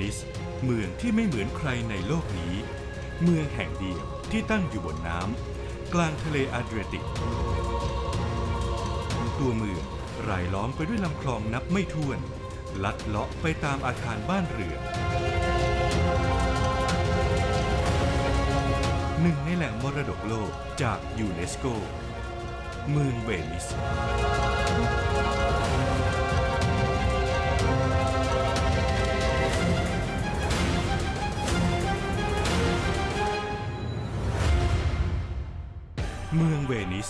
นิส เมืองที่ไม่เหมือนใครในโลกนี้ เมืองแห่งเดียวที่ตั้งอยู่บนน้ำกลางทะเลอาดรียติก ตัวเมืองรายล้อมไปด้วยลำคลองนับไม่ถ้วน ลัดเลาะไปตามอาคารบ้านเรือนหนึ่งในแหล่งมรดกโลกจากยูเนสโก เมืองเวนิส เวนิส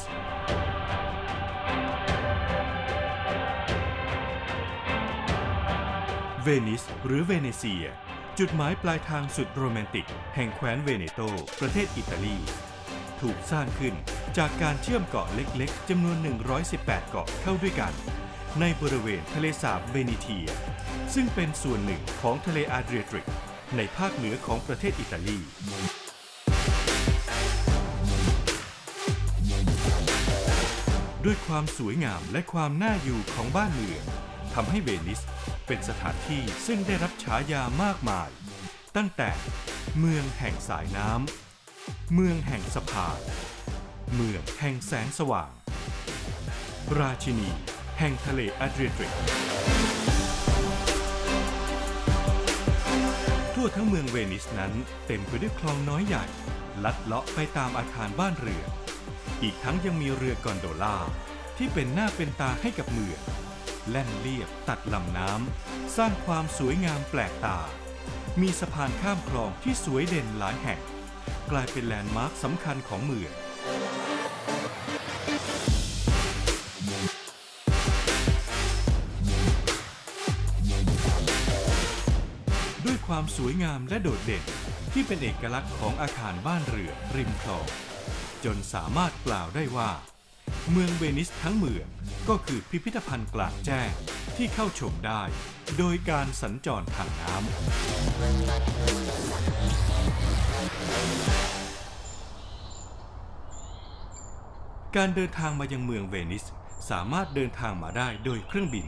เวนิส หรือเวเนเซีย จุดหมายปลายทางสุดโรแมนติก แห่งแคว้นเวเนโต ประเทศอิตาลี ถูกสร้างขึ้นจากการเชื่อมเกาะเล็กๆจำนวน 118 เกาะเข้าด้วยกัน ในบริเวณทะเลสาบเวนิเทีย ซึ่งเป็นส่วนหนึ่งของทะเลอาดรียติก ในภาคเหนือของประเทศอิตาลี ด้วยความสวยงามและความน่าอยู่ของบ้านเมืองทำให้เวนิสเป็นสถานที่ซึ่งได้รับฉายามากมาย ตั้งแต่เมืองแห่งสายน้ำเมืองแห่งสะพานเมืองแห่งแสงสว่าง ราชินี แห่งทะเลอาดรียติกทั่วทั้งเมืองเวนิสนั้นเต็มไปด้วยคลองน้อยใหญ่ ลัดเลาะไปตามอาคารบ้านเรือน อีกทั้งยังมีเรือกอนโดล่าที่เป็นหน้าเป็นตาให้กับเมืองแล่นเลียบตัดลำน้ำ สร้างความสวยงามแปลกตา มีสะพานข้ามคลองที่สวยเด่นหลายแห่ง กลายเป็นแลนด์มาร์คสำคัญของเมืองด้วยความสวยงามและโดดเด่นที่เป็นเอกลักษณ์ของอาคารบ้านเรือริมคลอง จนสามารถกล่าวได้ว่า เมืองเวนิสทั้งเมืองก็คือพิพิธภัณฑ์กลางแจ้งที่เข้าชมได้ โดยการสัญจรทางน้ำ การเดินทางมายังเมืองเวนิสสามารถเดินทางมาได้โดยเครื่องบิน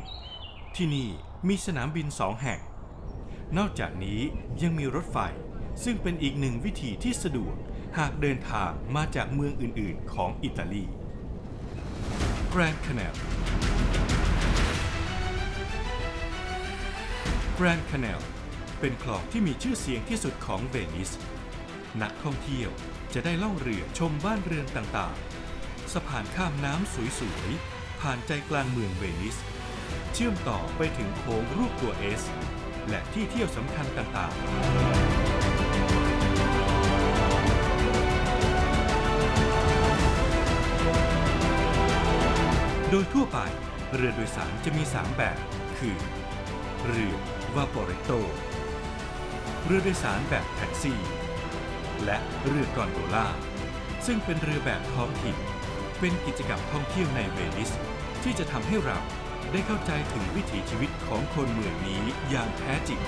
ที่นี่มีสนามบินสองแห่ง นอกจากนี้ยังมีรถไฟซึ่งเป็นอีกหนึ่งวิธีที่สะดวก หากเดินทางมาจากเมืองอื่น ๆ ของอิตาลี Grand Canal Grand Canal เป็นคลองที่มีชื่อเสียงที่สุดของเวนิส นักท่องเที่ยวจะได้ล่องเรือชมบ้านเรือนต่าง ๆ สะพานข้ามน้ำสวย ๆ ผ่านใจกลางเมืองเวนิส เชื่อมต่อไปถึงโค้งรูปตัว S และที่เที่ยวสำคัญต่าง ๆ โดยทั่วไปเรือโดยสารจะมี 3 แบบ คือ เรือวาโปเรโต เรือโดยสารแบบแท็กซี่ และเรือกอนโดล่า ซึ่งเป็นเรือแบบท้องถิ่น เป็นกิจกรรมท่องเที่ยวในเวนิส ที่จะทำให้เราได้เข้าใจถึงวิถีชีวิตของคนเมืองนี้อย่างแท้จริง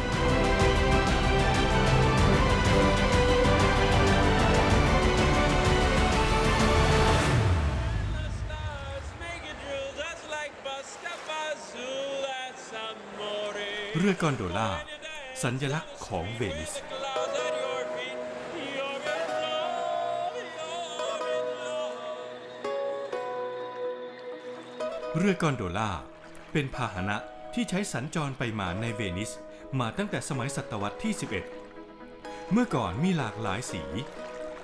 เรือกอนโดล่า สัญลักษณ์ของเวนิส เรือกอนโดล่า เป็นพาหนะที่ใช้สัญจรไปมาในเวนิสมาตั้งแต่สมัยศตวรรษที่ 11 เมื่อก่อนมีหลากหลายสี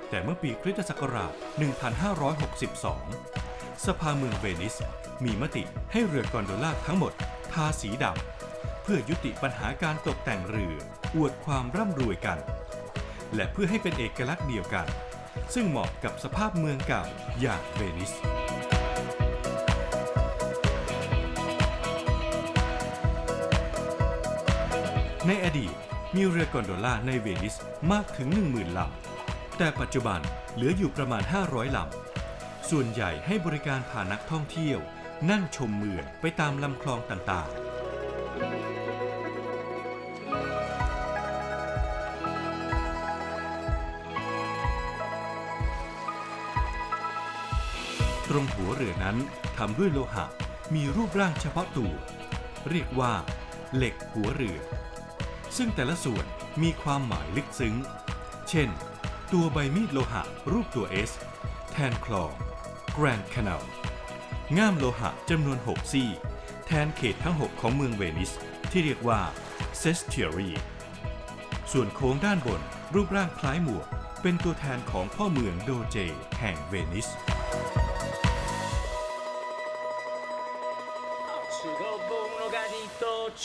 แต่เมื่อปีคริสตศักราช 1562 สภาเมืองเวนิสมีมติให้เรือกอนโดล่าทั้งหมดทาสีดำ เพื่อยุติปัญหาการตกแต่งเรือ อวดความร่ำรวยกัน และเพื่อให้เป็นเอกลักษณ์เดียวกัน ซึ่งเหมาะกับสภาพเมืองเก่าอย่างเวนิสในอดีตมีเรือกอนโดล่าในเวนิสมากถึง 10,000 ลำ แต่ปัจจุบันเหลืออยู่ประมาณ 500 ลำ ส่วนใหญ่ให้บริการพานักท่องเที่ยว นั่งชมเมืองไปตามลำคลองต่างๆ รงหัวเรือนั้นทำด้วยโลหะมีรูปร่างเฉพาะตัว เรียกว่า เหล็กหัวเรือ ซึ่งแต่ละส่วนมีความหมายลึกซึ้ง เช่น ตัวใบมีดโลหะรูปตัว S แทนคลอง Grand Canal ง่ามโลหะจำนวน 6 ซี่ แทนเขตทั้ง 6 ของเมืองเวนิส ที่เรียกว่า Sestieri ส่วนโค้งด้านบนรูปร่างคล้ายหมวกเป็นตัวแทนของพ่อเมืองโดเจ แห่งเวนิส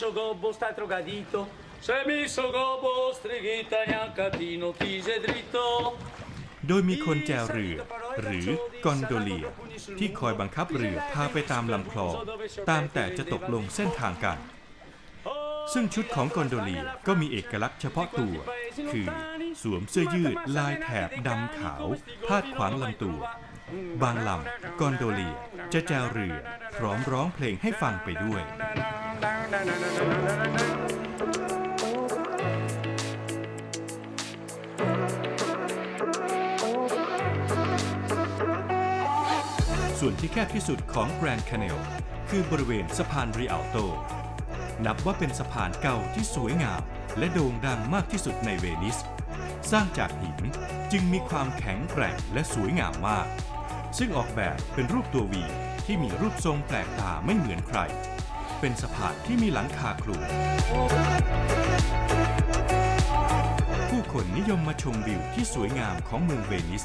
gadito, chocobo sta drogadito. Se mi sogobo strighita neancatino, chise dritto. โดยมีคนแจวเรือ หรือกอนโดเลีย ที่คอยบังคับเรือพาไปตามลำคลองตามแต่จะตกลงเส้นทางกัน ซึ่งชุดของกอนโดเลียก็มีเอกลักษณ์เฉพาะตัว คือสวมเสื้อยืดลายแถบดำขาวพาดขวางลำตัว บางลำกอนโดเลียจะแจวเรือพร้อมร้องเพลงให้ฟังไปด้วย ส่วนที่แคบที่สุดของแกรนด์คาเนลคือบริเวณสะพานริอัลโต นับว่าเป็นสะพานเก่าที่สวยงาม และโด่งดังมากที่สุดในเวนิส สร้างจากหินจึงมีความแข็งแกร่งและสวยงามมาก ซึ่งออกแบบเป็นรูปตัววีที่มีรูปทรงแปลกตาไม่เหมือนใคร เป็นสะพานที่มีหลังคาคลุมผู้คนนิยมมาชมวิวที่สวยงามของเมืองเวนิส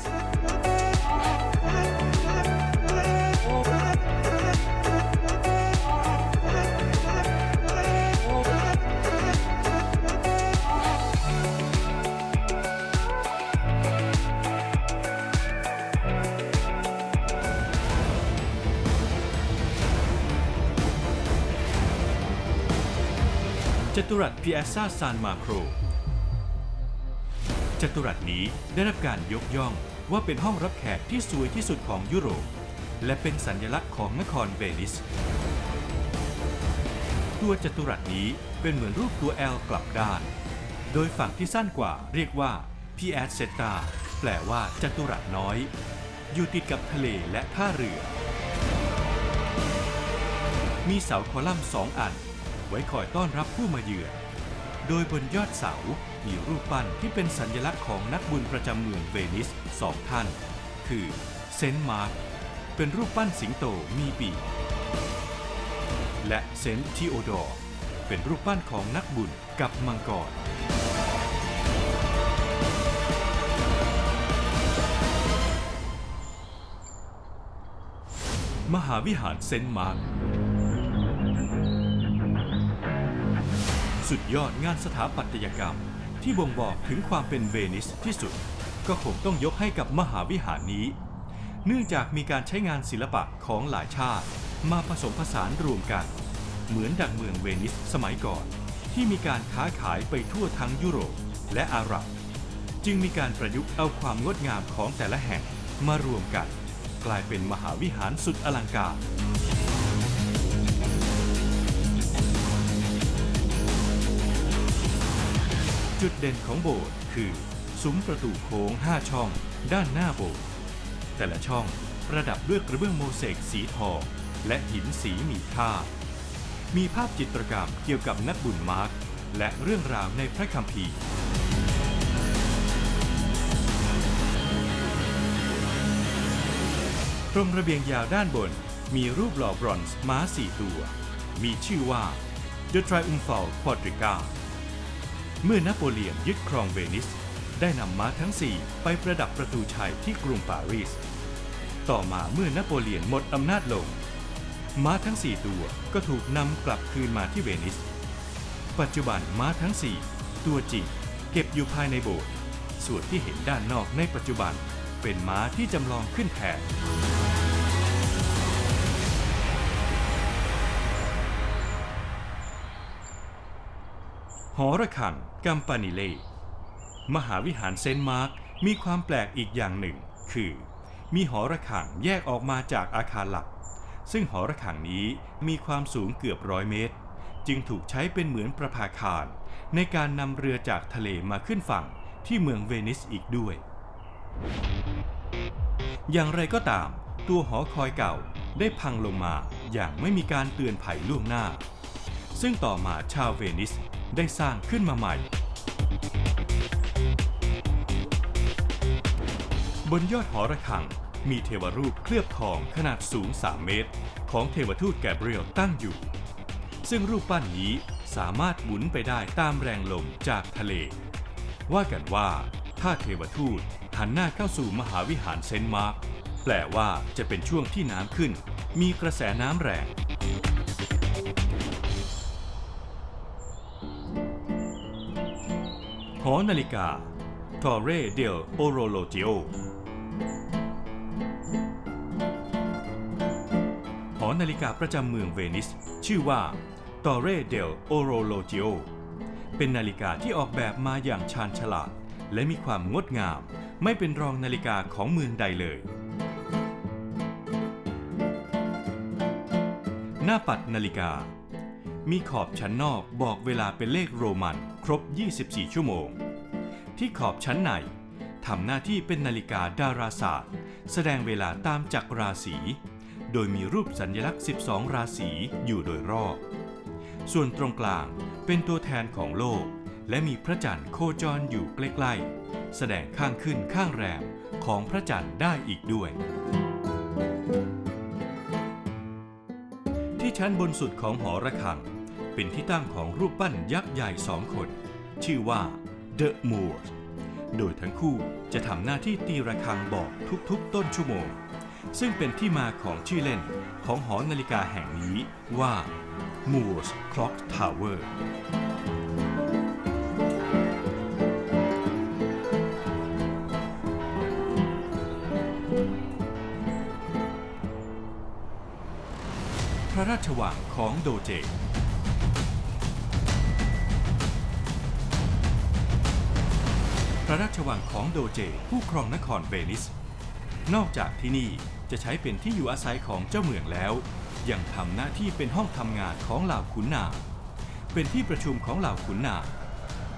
ตุรัสพิแอซาซานมาโครจัตุรัสนี้ได้รับการยกย่องว่าเป็นห้องรับแขกที่สวยที่สุดของยุโรป และเป็นสัญลักษณ์ของนครเวนิส ตัวจัตุรัสนี้เป็นเหมือนรูปตัว L กลับด้าน โดยฝั่งที่สั้นกว่าเรียกว่า p i a z z e t t a แปลว่าจัตุรัสน้อย อยู่ติดกับทะเลและท่าเรือ มีเสาคอลัมน์สองอัน ไว้คอยต้อนรับผู้มาเยือน โดยบนยอดเสา มีรูปปั้นที่เป็นสัญลักษณ์ของนักบุญประจำเมืองเวนิสสองท่าน คือเซนต์มาร์กเป็นรูปปั้นสิงโตมีปีกและเซนต์ทีโอดอร์ เป็นรูปปั้นของนักบุญกับมังกรมหาวิหารเซนต์มาร์ก สุดยอดงานสถาปัตยกรรม ที่บ่งบอกถึงความเป็นเวนิสที่สุด ก็คงต้องยกให้กับมหาวิหารนี้ เนื่องจากมีการใช้งานศิลปะของหลายชาติ มาผสมผสานรวมกัน เหมือนดังเมืองเวนิสสมัยก่อน ที่มีการค้าขายไปทั่วทั้งยุโรปและอาหรับ จึงมีการประยุกต์เอาความงดงามของแต่ละแห่งมารวมกัน กลายเป็นมหาวิหารสุดอลังการ จุดเด่นของโบสถ์คือ ซุ้มประตูโค้ง 5 ช่อง ด้านหน้าโบสถ์แต่ละช่องประดับด้วยกระเบื้องโมเสกสีทองและหินสีมีค่า มีภาพจิตรกรรมเกี่ยวกับนักบุญมาร์กและเรื่องราวในพระคัมภีร์ตรงระเบียงยาวด้านบนมีรูปหล่อบรอนซ์ม้าสี่ตัว มีชื่อว่า The Triumphal Quadriga เมื่อนโปเลียนยึดครองเวนิส ได้นำม้าทั้ง4ไปประดับประตูชัยที่กรุงปารีส ต่อมาเมื่อนโปเลียนหมดอำนาจลง ม้าทั้ง4ตัวก็ถูกนำกลับคืนมาที่เวนิส ปัจจุบันม้าทั้ง4ตัวจริงเก็บอยู่ภายในโบสถ์ส่วนที่เห็นด้านนอกในปัจจุบันเป็นม้าที่จำลองขึ้นแทน หอระฆังกัมปานิเล่มหาวิหารเซนต์มาร์กมีความแปลกอีกอย่างหนึ่ง คือ มีหอระฆังแยกออกมาจากอาคารหลัก ซึ่งหอระฆังนี้มีความสูงเกือบร้อยเมตร จึงถูกใช้เป็นเหมือนประภาคาร ในการนำเรือจากทะเลมาขึ้นฝั่งที่เมืองเวนิสอีกด้วย อย่างไรก็ตาม ตัวหอคอยเก่าได้พังลงมาอย่างไม่มีการเตือนภัยล่วงหน้า ซึ่งต่อมาชาวเวนิส ได้สร้างขึ้นมาใหม่ บนยอดหอระฆังมีเทวรูปเคลือบทองขนาดสูง 3 เมตร ของเทวทูตแกเบรียลตั้งอยู่ ซึ่งรูปปั้นนี้สามารถหมุนไปได้ตามแรงลมจากทะเล ว่ากันว่าถ้าเทวทูตหันหน้าเข้าสู่มหาวิหารเซนต์มาร์กแปลว่าจะเป็นช่วงที่น้ำขึ้น มีกระแสน้ำแรง อนาฬิกา Torre del Orologio หอนาฬิกาประจำเมืองเวนิส ชื่อว่า Torre del Orologio เป็นนาฬิกาที่ออกแบบมาอย่างชาญฉลาด และมีความงดงาม ไม่เป็นรองนาฬิกาของเมืองใดเลย หน้าปัดนาฬิกา มีขอบชั้นนอกบอกเวลาเป็นเลขโรมันครบ 24 ชั่วโมง ที่ขอบชั้นในทำหน้าที่เป็นนาฬิกาดาราศาสตร์ แสดงเวลาตามจักรราศี โดยมีรูปสัญลักษณ์ 12 ราศีอยู่โดยรอบ ส่วนตรงกลางเป็นตัวแทนของโลก และมีพระจันทร์โคจรอยู่ใกล้ๆ แสดงข้างขึ้นข้างแรมของพระจันทร์ได้อีกด้วย ที่ชั้นบนสุดของหอระฆัง เป็นที่ตั้งของรูปปั้นยักษ์ใหญ่สองคน ชื่อว่า The Moors โดยทั้งคู่จะทำหน้าที่ตีระฆังบอกทุกๆ ต้นชั่วโมง ซึ่งเป็นที่มาของชื่อเล่นของหอนาฬิกาแห่งนี้ว่า Moors Clock Tower พระราชวังของโดเจ พระราชวังของโดเจผู้ครองนครเวนิส นอกจากที่นี่จะใช้เป็นที่อยู่อาศัยของเจ้าเมืองแล้ว ยังทำหน้าที่เป็นห้องทำงานของเหล่าขุนนางเป็นที่ประชุมของเหล่าขุนนาง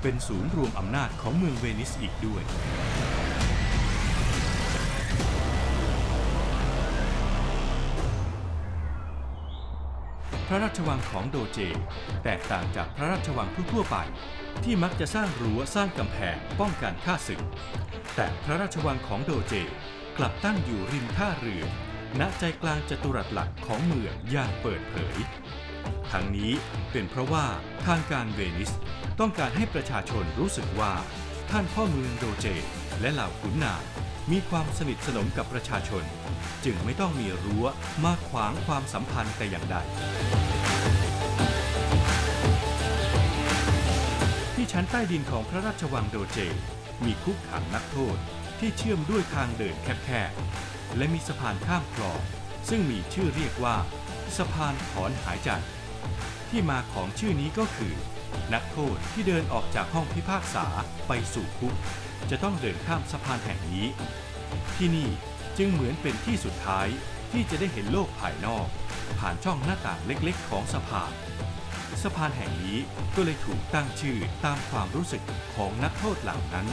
เป็นศูนย์รวมอำนาจของเมืองเวนิสอีกด้วย พระราชวังของโดเจ แตกต่างจากพระราชวังทั่วไป ที่มักจะสร้างรั้วสร้างกำแพงป้องกันข้าศึก แต่พระราชวังของโดเจกลับตั้งอยู่ริมท่าเรือ ณใจกลางจัตุรัสหลักของเมืองอย่างเปิดเผย ทั้งนี้เป็นเพราะว่าทางการเวนิสต้องการให้ประชาชนรู้สึกว่าท่านพ่อเมืองโดเจ และเหล่าขุนนางมีความสนิทสนมกับประชาชน จึงไม่ต้องมีรั้วมาขวางความสัมพันธ์แต่อย่างใด ที่ชั้นใต้ดินของพระราชวังโดเจ มีคุกขังนักโทษที่เชื่อมด้วยทางเดินแคบๆ และมีสะพานข้ามคลอง ซึ่งมีชื่อเรียกว่า สะพานถอนหายใจที่มาของชื่อนี้ก็คือ นักโทษที่เดินออกจากห้องพิพากษาไปสู่คุก จะต้องเดินข้ามสะพานแห่งนี้ ที่นี่จึงเหมือนเป็นที่สุดท้ายที่จะได้เห็นโลกภายนอก ผ่านช่องหน้าต่างเล็กๆ ของสะพาน สะพานแห่งนี้ก็เลยถูกตั้งชื่อตามความรู้สึกของนักโทษเหล่านั้น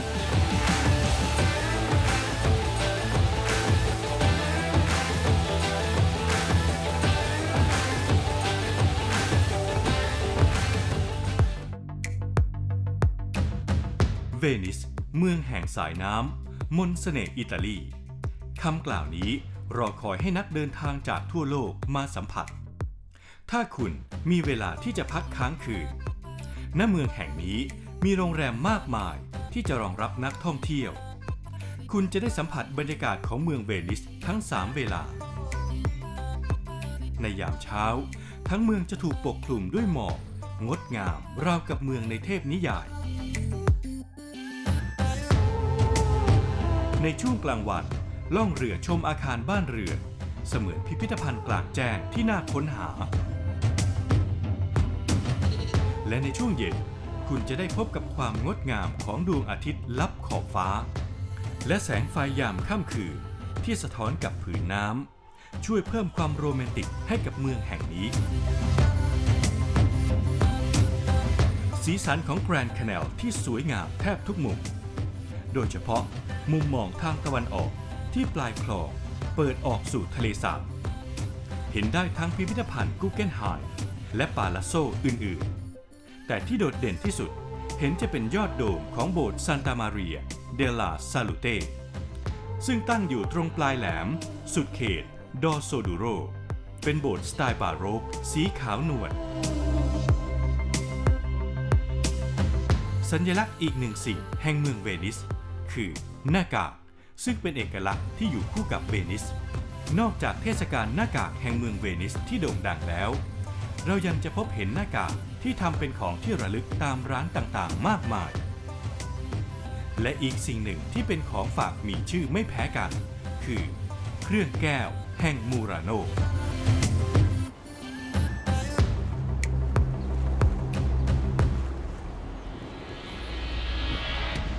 เวนิส เมืองแห่งสายน้ำมนต์เสน่ห์อิตาลีคำกล่าวนี้รอคอยให้นักเดินทางจากทั่วโลกมาสัมผัส ถ้าคุณมีเวลาที่จะพักค้างคืน ณ เมืองแห่งนี้มีโรงแรมมากมายที่จะรองรับนักท่องเที่ยว คุณจะได้สัมผัสบรรยากาศของเมืองเวนิสทั้ง 3 เวลา ในยามเช้า ทั้งเมืองจะถูกปกคลุมด้วยหมอกงดงามราวกับเมืองในเทพนิยาย ในช่วงกลางวัน ล่องเรือชมอาคารบ้านเรือนเสมือนพิพิธภัณฑ์กลางแจ้งที่น่าค้นหา และในช่วงเย็นคุณจะได้พบกับความงดงามของดวงอาทิตย์ลับขอบฟ้า และแสงไฟยามค่ำคืนที่สะท้อนกับผืนน้ำช่วยเพิ่มความโรแมนติกให้กับเมืองแห่งนี้ สีสันของแกรนด์แคนลที่สวยงามแทบทุกมุม โดยเฉพาะมุมมองทางตะวันออกที่ปลายคลองเปิดออกสู่ทะเลสาบ เห็นได้ทั้งพิพิธภัณฑ์กูเกนไฮและปาลาโซอื่นๆ แต่ที่โดดเด่นที่สุดเห็นจะเป็นยอดโดมของโบสถ์ซานตามาเรียเดลาซาลูเตซึ่งตั้งอยู่ตรงปลายแหลม สุดเขต ดอโซดูโร เป็นโบสถ์สไตล์บาโรก สีขาวนวลสัญลักษณ์อีกหนึ่งสิ่งแห่งเมืองเวนิส คือหน้ากาก ซึ่งเป็นเอกลักษณ์ที่อยู่คู่กับเวนิส นอกจากเทศกาลหน้ากากแห่งเมืองเวนิสที่โด่งดังแล้ว เรายังจะพบเห็นหน้ากากที่ทำเป็นของที่ระลึกตามร้านต่างๆ มากมาย และอีกสิ่งหนึ่งที่เป็นของฝากมีชื่อไม่แพ้กัน คือ เครื่องแก้วแห่งมูราโน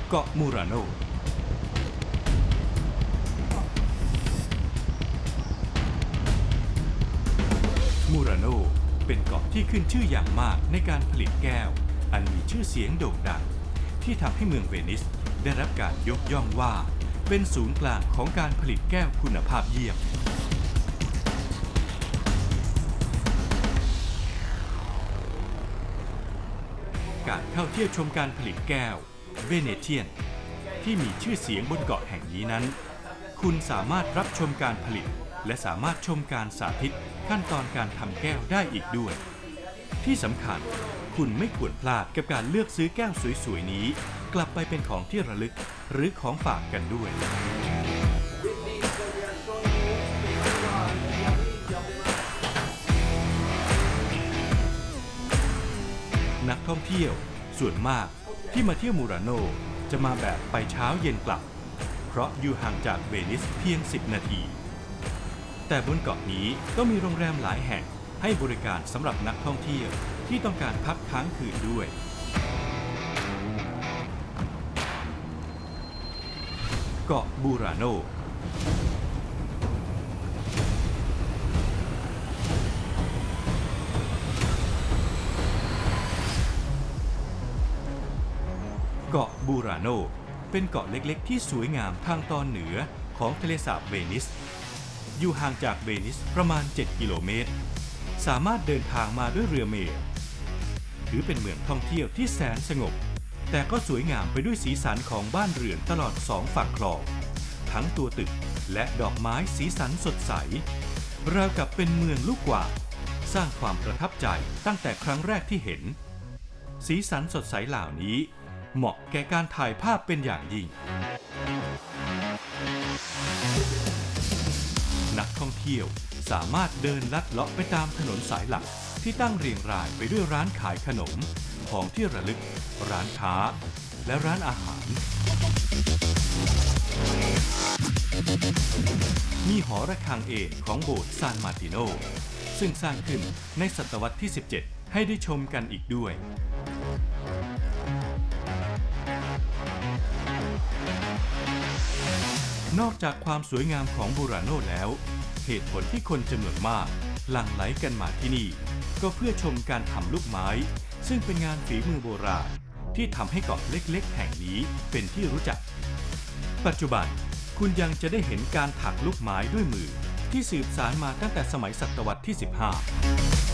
เกาะมูราโน เป็นเกาะที่ขึ้นชื่ออย่างมากในการผลิตแก้ว อันมีชื่อเสียงโด่งดัง ที่ทำให้เมืองเวนิสได้รับการยกย่องว่า เป็นศูนย์กลางของการผลิตแก้วคุณภาพเยี่ยม การเข้าเที่ยวชมการผลิตแก้ว เวเนเทียน ที่มีชื่อเสียงบนเกาะแห่งนี้นั้น คุณสามารถรับชมการผลิต และสามารถชมการสาธิตขั้นตอนการทำแก้วได้อีกด้วย ที่สำคัญคุณไม่ควรพลาดกับการเลือกซื้อแก้วสวยๆนี้ กลับไปเป็นของที่ระลึกหรือของฝากกันด้วย นักท่องเที่ยวส่วนมากที่มาเที่ยวมูราโนจะมาแบบไปเช้าเย็นกลับ เพราะอยู่ห่างจากเวนิสเพียง 10 นาที แต่บนเกาะนี้ก็มีโรงแรมหลายแห่งให้บริการสำหรับนักท่องเที่ยวที่ต้องการพักค้างคืนด้วย เกาะบูราโน เกาะบูราโน เป็นเกาะเล็กๆ ที่สวยงามทางตอนเหนือของทะเลสาบเวนิส อยู่ห่างจากเวนิสประมาณ 7 กิโลเมตร สามารถเดินทางมาด้วยเรือเมล์ถือเป็นเมืองท่องเที่ยวที่แสนสงบ แต่ก็สวยงามไปด้วยสีสันของบ้านเรือนตลอดสองฝั่งคลอง ทั้งตัวตึกและดอกไม้สีสันสดใส ราวกับเป็นเมืองลูกกว่า สร้างความประทับใจตั้งแต่ครั้งแรกที่เห็น สีสันสดใสเหล่านี้ เหมาะแก่การถ่ายภาพเป็นอย่างยิ่ง ที่ยว สามารถเดินลัดเลาะไปตามถนนสายหลักที่ตั้งเรียงรายไปด้วยร้านขายขนม ของที่ระลึก ร้านค้า และร้านอาหาร มีหอระฆังเอกของโบสถ์ซานมาติโน ซึ่งสร้างขึ้นในศตวรรษที่ 17 ให้ได้ชมกันอีกด้วยนอกจากความสวยงามของบูราโนแล้ว เหตุผลที่คนจำนวนมาก หลั่งไหลกันมาที่นี่ ก็เพื่อชมการทำลูกไม้ ซึ่งเป็นงานฝีมือโบราณ ที่ทำให้เกาะเล็กๆ แห่งนี้เป็นที่รู้จัก ปัจจุบันคุณยังจะได้เห็นการถักลูกไม้ด้วยมือ ที่สืบสานมาตั้งแต่สมัยศตวรรษที่ 15